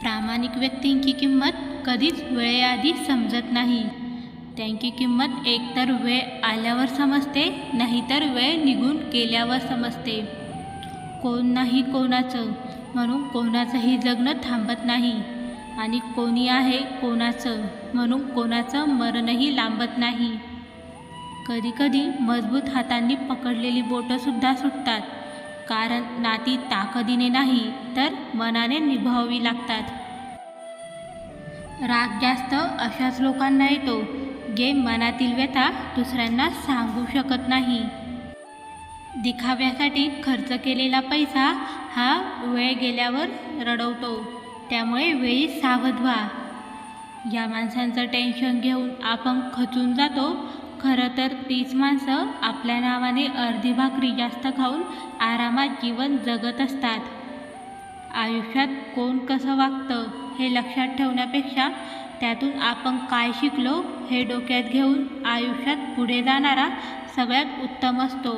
प्रामाणिक व्यक्तींची किंमत कधीच वेळेआधी समजत नाही. त्यांची किंमत एकतर वेळ आल्यावर समजते नाहीतर वेळ निघून गेल्यावर समजते. कोण नाही कोणाचं म्हणून कोणाचंही जगणं थांबत नाही. आणि कोणी आहे कोणाचं म्हणून कोणाचं मरणही लांबत नाही. कधीकधी मजबूत हातांनी पकडलेली बोटंसुद्धा सुटतात. कारण नाती ताकदीने नाही तर मनाने निभावावी लागतात. राग जास्त अशाच लोकांना येतो जे मनातील व्यथा दुसऱ्यांना सांगू शकत नाही. दिखाव्यासाठी खर्च केलेला पैसा हा वेळ गेल्यावर रडवतो त्यामुळे वेळी सावध व्हा. या माणसांचं टेन्शन घेऊन आपण खचून जातो खरं तर तीच माणसं आपल्या नावाने अर्धी भाकरी जास्त खाऊन आरामात जीवन जगत असतात. आयुष्यात कोण कसं वागतं हे लक्षात ठेवण्यापेक्षा त्यातून आपण काय शिकलो हे डोक्यात घेऊन आयुष्यात पुढे जाणारा सगळ्यात उत्तम असतो.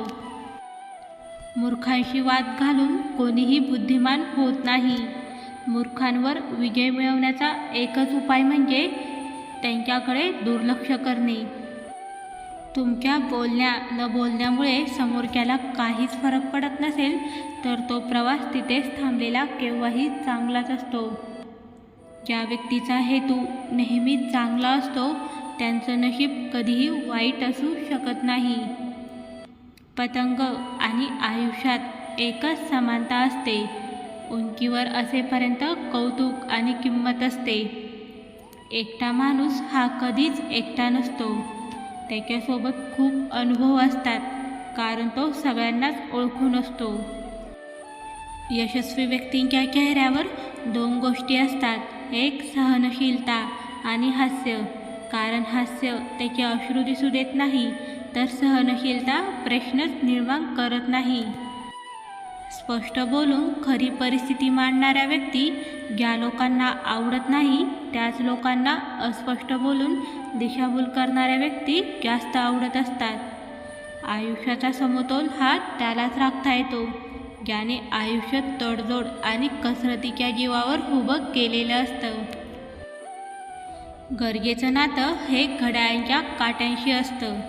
मूर्खांशी वाद घालून कोणीही बुद्धिमान होत नाही. मूर्खांवर विजय मिळवण्याचा एकच उपाय म्हणजे त्यांच्याकडे दुर्लक्ष करणे. तुमच्या बोलण्या न बोलण्यामुळे समोरच्याला काहीच फरक पडत नसेल तर तो प्रवास तिथेच थांबलेला केव्हाही चांगलाच असतो. ज्या व्यक्तीचा हेतू नेहमीच चांगला असतो त्यांचं नशीब कधीही वाईट असू शकत नाही. पतंग आणि आयुष्यात एकच समानता असते. उंचीवर असेपर्यंत कौतुक आणि किंमत असते. एकटा माणूस हा कधीच एकटा नसतो. त्याच्यासोबत खूप अनुभव असतात कारण तो सगळ्यांनाच ओळखून असतो. यशस्वी व्यक्तींच्या चेहऱ्यावर दोन गोष्टी असतात एक सहनशीलता आणि हास्य. कारण हास्य त्याचे अश्रू दिसू देत नाही तर सहनशीलता प्रश्नच निर्माण करत नाही. स्पष्ट बोलून खरी परिस्थिती मांडणाऱ्या व्यक्ती ज्या लोकांना आवडत नाही त्याच लोकांना अस्पष्ट बोलून दिशाभूल करणाऱ्या व्यक्ती जास्त आवडत असतात. आयुष्याचा समतोल हा त्यालाच राखता येतो ज्याने आयुष्य तडजोड आणि कसरतीच्या जीवावर उभं केलेलं असतं. गरजेचं नातं हे घड्याळांच्या काट्यांशी असतं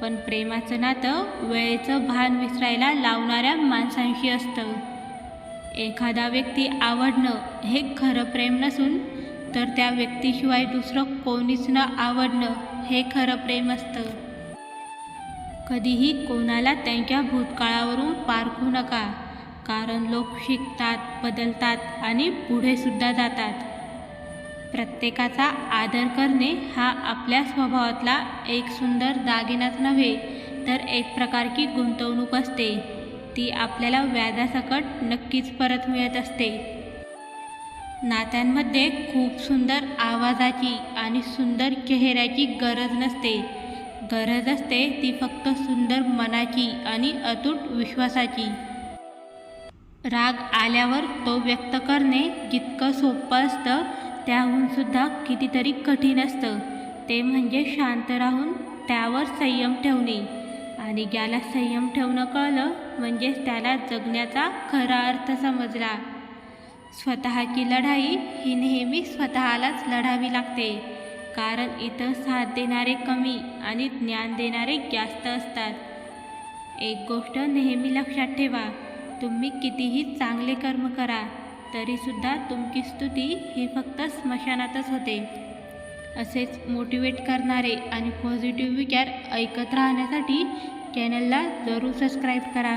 पण प्रेमाचं नातं वेळेचं भान विसरायला लावणाऱ्या माणसांशी असतं. एखादा व्यक्ती आवडणं हे खरं प्रेम नसून तर त्या व्यक्तीशिवाय दुसरं कोणीच न आवडणं हे खरं प्रेम असतं. कधीही कोणाला त्यांच्या भूतकाळावरून पारखू नका कारण लोक शिकतात बदलतात आणि पुढेसुद्धा जातात. प्रत्येकाचा आदर करणे हा आपल्या स्वभावातला एक सुंदर दागिनाच नव्हे तर एक प्रकारची गुंतवणूक असते. ती आपल्याला व्याजासकट नक्कीच परत मिळत असते. नात्यांमध्ये खूप सुंदर आवाजाची आणि सुंदर चेहऱ्याची गरज नसते. गरज असते ती फक्त सुंदर मनाची आणि अतूट विश्वासाची. राग आल्यावर तो व्यक्त करणे जितकं सोपं असतं त्याहून सुद्धा कितीतरी कठीण असतं. ते म्हणजे शांत राहून त्यावर संयम ठेवणे. आणि ज्याला संयम ठेवणं कळलं म्हणजेच त्याला जगण्याचा खरा अर्थ समजला. स्वतःची लढाई ही नेहमी स्वतःलाच लढावी लागते कारण इथं साथ देणारे कमी आणि ज्ञान देणारे जास्त असतात. एक गोष्ट नेहमी लक्षात ठेवा तुम्ही कितीही चांगले कर्म करा तरीसुद्धा तुमची स्तुती ही फक्त स्मशानातच होते. असेच मोटिवेट करणारे आणि पॉझिटिव्ह विचार ऐकत राहण्यासाठी चॅनलला जरूर सबस्क्राईब करा.